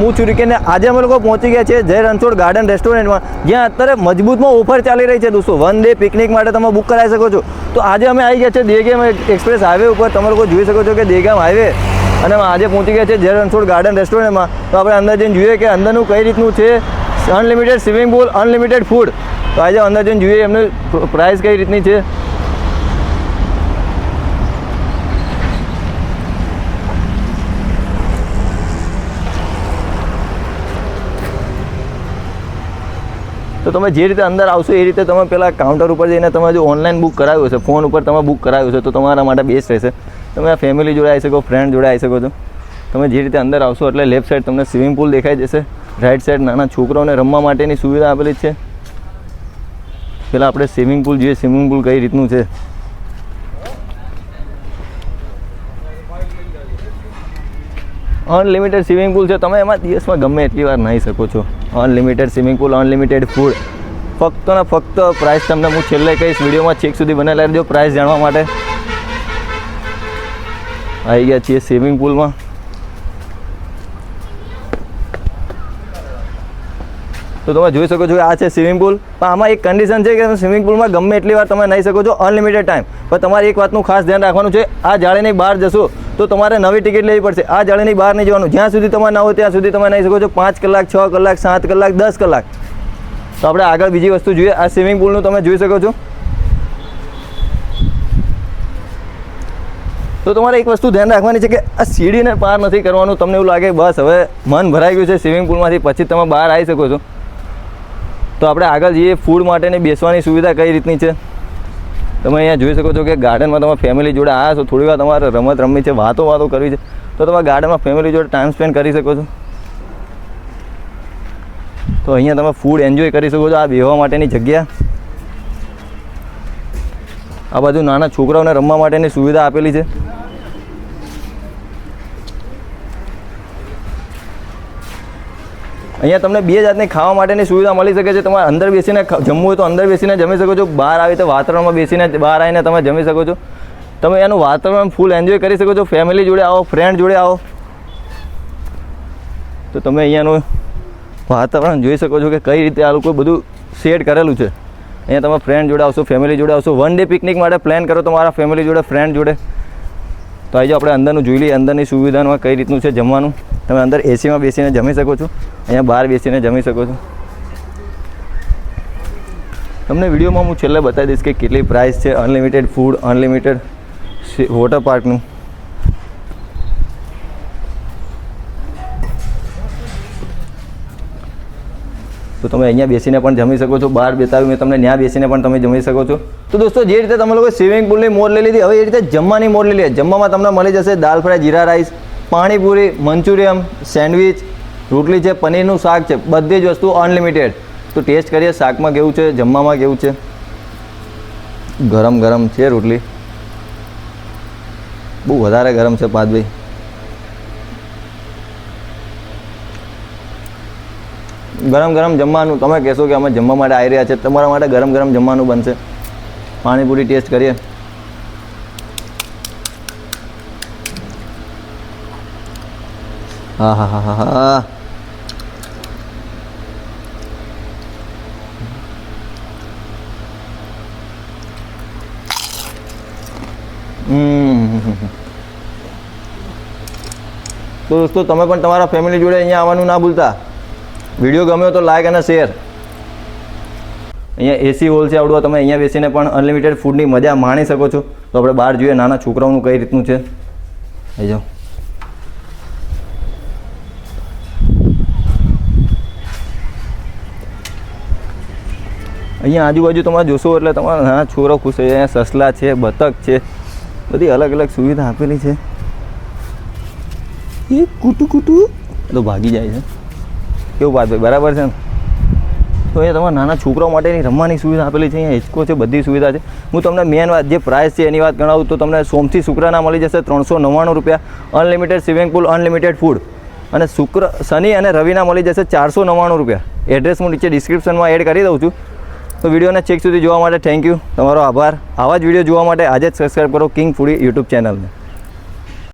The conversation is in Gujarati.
હું છું કે આજે અમે લોકો પહોંચી ગયા છે જય રણછોડ ગાર્ડન રેસ્ટોરન્ટમાં, જ્યાં અત્યારે મજબૂતમાં ઓફર ચાલી રહી છે દોસ્તો. વન ડે પિકનિક માટે તમે બુક કરાવી શકો છો. તો આજે અમે આવી ગયા છે દેગામ એક્સપ્રેસ હાઈવે ઉપર. તમે લોકો જોઈ શકો છો કે દેગામ હાઈવે. અને આજે પહોંચી ગયા છે જય રણછોડ ગાર્ડન રેસ્ટોરન્ટમાં. તો આપણે અંદર જઈને જોઈએ કે અંદરનું કઈ રીતનું છે unlimited swimming pool unlimited food તો આજે અંદર જઈને જોઈએ એમની પ્રાઇસ કઈ રીતની છે. તો તમે જે રીતે અંદર આવશો એ રીતે તમે પહેલાં કાઉન્ટર ઉપર જઈને તમે જો ઓનલાઈન બુક કરાવ્યું છે ફોન ઉપર તમે બુક કરાવ્યું છે તો તમારા માટે બેસ્ટ રહેશે. તમે આ ફેમિલી જોડે આવી શકો ફ્રેન્ડ જોડે આવી શકો છો. તમે જે રીતે અંદર આવશો એટલે લેફ્ટ સાઈડ તમને સ્વિમિંગ પુલ દેખાઈ જશે રાઈટ સાઈડ નાના છોકરાઓને રમવા માટેની સુવિધા આપેલી છે. પહેલાં આપણે સ્વિમિંગ પુલ જોઈએ સ્વિમિંગ પુલ કઈ રીતનું છે? અનલિમિટેડ સ્વિમિંગ પુલ છે. તમે એમાં દિવસમાં ગમે એટલી વાર નાહી શકો છો. Unlimited swimming pool unlimited food ફક્ત ને ફક્ત પ્રાઇસ તમને હું છેલ્લે કહીશ, વિડીયોમાં છેક સુધી બનાવી રહેજો પ્રાઇસ જાણવા માટે. આવી ગયા છીએ સ્વિમિંગ પુલમાં તો તમે જોઈ શકો છો કે આ છે સ્વિમિંગ પુલ પણ આમાં એક કન્ડિશન છે કે સ્વિમિંગ પુલમાં ગમે એટલી વાર તમે નહીં શકો છો અનલિમિટેડ ટાઈમ પણ તમારે એક વાતનું ખાસ ધ્યાન રાખવાનું છે, આ જાળીની બહાર જશો, તો તમારે નવી ટિકિટ લેવી પડશે. આ જાળીની બહાર નહીં જવાનું. જ્યાં સુધી તમે ના હોય ત્યાં સુધી તમે નહીં શકો છો. પાંચ કલાક, છ કલાક, સાત કલાક, દસ કલાક. તો આપણે આગળ બીજી વસ્તુ જોઈએ. આ સ્વિમિંગ પુલનું તમે જોઈ શકો છો. તો તમારે એક વસ્તુ ધ્યાન રાખવાની છે કે આ સીડીને પાર નથી કરવાનું. તમને એવું લાગે, બસ હવે મન ભરાઈ ગયું છે સ્વિમિંગ પુલમાંથી પછી તમે બહાર આવી શકો છો. તો આપણે આગળ જઈએ ફૂડ માટેની બેસવાની સુવિધા કઈ રીતની છે? તમે અહીંયા જોઈ શકો છો કે ગાર્ડનમાં તમે ફેમિલી જોડે આવ્યા છો, થોડી વાર તમારે રમત રમવી છે, વાતો વાતો કરવી છે. તો તમે ગાર્ડનમાં ફેમિલી જોડે ટાઈમ સ્પેન્ડ કરી શકો છો. તો અહીંયા તમે ફૂડ એન્જોય કરી શકો છો આ બેહવા માટેની જગ્યા. આ બાજુ નાના છોકરાઓને રમવા માટેની સુવિધા આપેલી છે. અહીંયા તમને બે જાતની ખાવા માટેની સુવિધા મળી શકે છે. તમારે અંદર બેસીને જમવું હોય તો અંદર બેસીને જમી શકો છો. બહાર આવી તો વાતાવરણમાં બેસીને બહાર આવીને તમે જમી શકો છો. તમે એનું વાતાવરણ ફૂલ એન્જોય કરી શકો છો. ફેમિલી જોડે આવો ફ્રેન્ડ જોડે આવો. તો તમે અહીંયાનું વાતાવરણ જોઈ શકો છો કે કઈ રીતે આ લોકો બધું સેટ કરેલું છે. અહીંયા તમે ફ્રેન્ડ જોડે આવશો ફેમિલી જોડે આવશો. વન ડે પિકનિક માટે પ્લાન કરો તમારા ફેમિલી જોડે ફ્રેન્ડ જોડે. તો આજે આપણે અંદરનું જોઈ લઈએ અંદરની સુવિધામાં કઈ રીતનું છે જમવાનું. તમે અંદર એસીમાં બેસીને જમી શકો છો. અહીંયા બહાર બેસીને જમી શકો છો. તમને વિડીયોમાં હું છેલ્લે બતાવી દઈશ કે કેટલી પ્રાઇસ છે. અનલિમિટેડ ફૂડ અનલિમિટેડ વોટર પાર્કનું તો તમે અહીંયા બેસીને પણ જમી શકો છો. બહાર બેતાવી મેં તમને, ત્યાં બેસીને પણ તમે જમી શકો છો. તો દોસ્તો, જે રીતે તમે લોકો સ્વિમિંગ પુલની મોર લઈ લીધી, હવે એ રીતે જમવાની મોર લઈ લીધી. જમવામાં તમને મળી જશે dal fry, jeera rice panipuri Manchurian sandwich, રોટલી છે, પનીરનું શાક છે, બધી જ વસ્તુ અનલિમિટેડ. તો ટેસ્ટ કરીએ, શાકમાં કેવું છે, જમવામાં કેવું છે? ગરમ ગરમ છે રોટલી. બહુ વધારે ગરમ છે પાદભાઈ ગરમ ગરમ જમવાનું, તમે કહેશો કે અમે જમવા માટે આવી રહ્યા છે, તમારા માટે ગરમ ગરમ જમવાનું બનશે. પાણીપુરી ટેસ્ટ કરીએ. હા હા હા હા તો દોસ્તો, તમે પણ તમારા ફેમિલી જોડે અહીંયા આવવાનું ના ભૂલતા. વીડિયો ગમ્યો તો લાઇક અને શેર અહીંયા એસી હોલ છે આવડવા, તમે અહીંયા બેસીને પણ અનલિમિટેડ ફૂડની મજા માણી શકો છો. તો આપણે બહાર જોઈએ નાના છોકરાઓનું કઈ રીતનું છે. આવી જાઓ. અહીંયા આજુબાજુ તમે જોશો એટલે તમારા નાના છોરો ખુશ થઈ જાય અહીંયા સસલા છે બતક છે બધી અલગ અલગ સુવિધા આપેલી છે. એ કૂટું કૂટું? તો ભાગી જાય છે. કેવું વાત ભાઈ બરાબર છે ને? તો અહીંયા તમારા નાના છોકરાઓ માટેની રમવાની સુવિધા આપેલી છે અહીંયા હિચકો છે બધી સુવિધા છે. હું તમને મેન વાત જે પ્રાઇસ છે એની વાત ગણાવું તો તમને સોમથી શુક્રના મળી જશે ત્રણસો નવ્વાણું રૂપિયા. Unlimited swimming pool unlimited food અને શુક્ર શનિ અને રવિના મળી જશે ચારસો નવ્વાણું રૂપિયા. એડ્રેસ હું નીચે ડિસ્ક્રિપ્શનમાં એડ કરી દઉં છું. તો વિડીયોને ચેક સુધી જોવા માટે થેન્ક યુ તમારો આભાર. આવા જ વીડિયો જોવા માટે આજે જ સબસ્ક્રાઈબ કરો કિંગ ફૂડી યુટ્યુબ ચેનલને